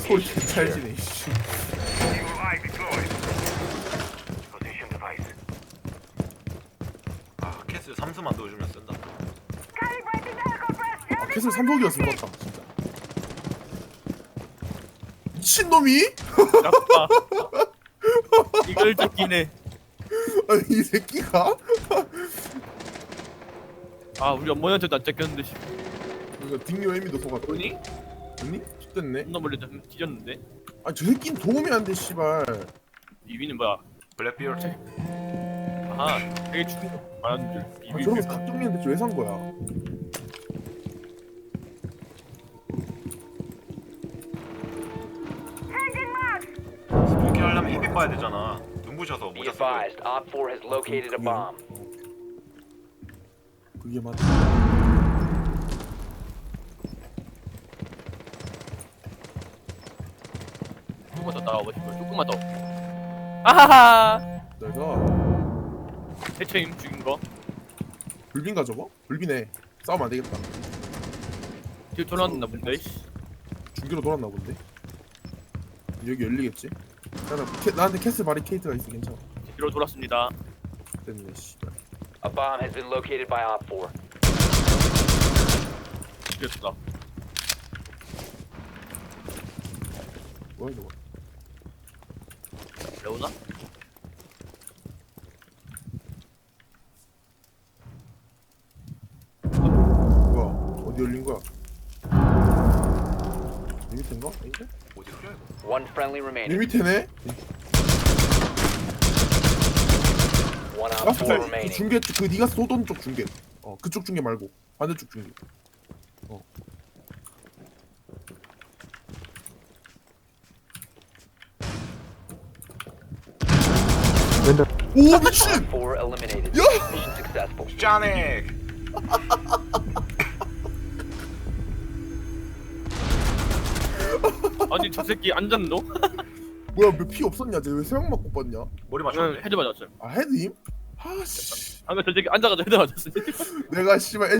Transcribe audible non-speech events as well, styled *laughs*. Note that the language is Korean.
소리 잘. 지네 씨. 아 캐스 삼수만 넣어주면 쓴다 아 캐슬 삼성이었을 것 같다 진짜 미친놈이? 나빠. 이걸 잡기네. *laughs* 아니 이 새끼가? 아 우리 어머니한테도 안 잡혔는데 씨. 이거 딩요 에미도 속았다 뭐니? 아니? 됐네 존나 멀리 뒤졌는데. 아니 저 새끼는 도움이 안 돼 씨발 이위는 뭐야? 블랙비어트 아 되게 죽은 거 말하는 줄. 아 이위. 저런 각종이한테 왜산 거야 스폰키 하려면 햇빛 봐야 되잖아 눈부셔서 Be 모자 쓰고 advised, Op 4 has located a bomb. 그게 맞아 조금만 더 나가고 싶어. 조금만 더. 아하하. 내가 대체임 죽인 거. 불빈가 저거? 불빈해 싸우면 안 되겠다 뒤로 돌아왔나 본데. 씨. 중계로 돌았나 본데 여기 열리겠지? 야, 나, 캐, 나한테 캐슬 바리케이트가 있어 괜찮아 뒤로 돌았습니다. 됐네 씨발 A bomb has been located by Op 4. 죽였다. 뭐야 저거 레오나? 뭐야 어디 열린 거야 이 밑인가? 아닌데? 어디 그래 이거 One friendly 이 remaining. 밑에네? One Op 4 라스트 그 remaining. 중계 쪽, 그 네가 쏘던 쪽 중계 어 그쪽 중계 말고 반대쪽 중계 오 미친! 4 eliminated. 야! Mission successful. 짜네 *laughs* 아니 저 새끼 안 잡노? *laughs* 뭐야 왜 피 없었냐 쟤왜 세방 맞고 뻗냐 머리 저는 맞췄네 헤드 맞았어요. 아 헤드임? 아씨 방금 저 새끼 앉아가지고 헤드 맞았어. *laughs* 내가 씨발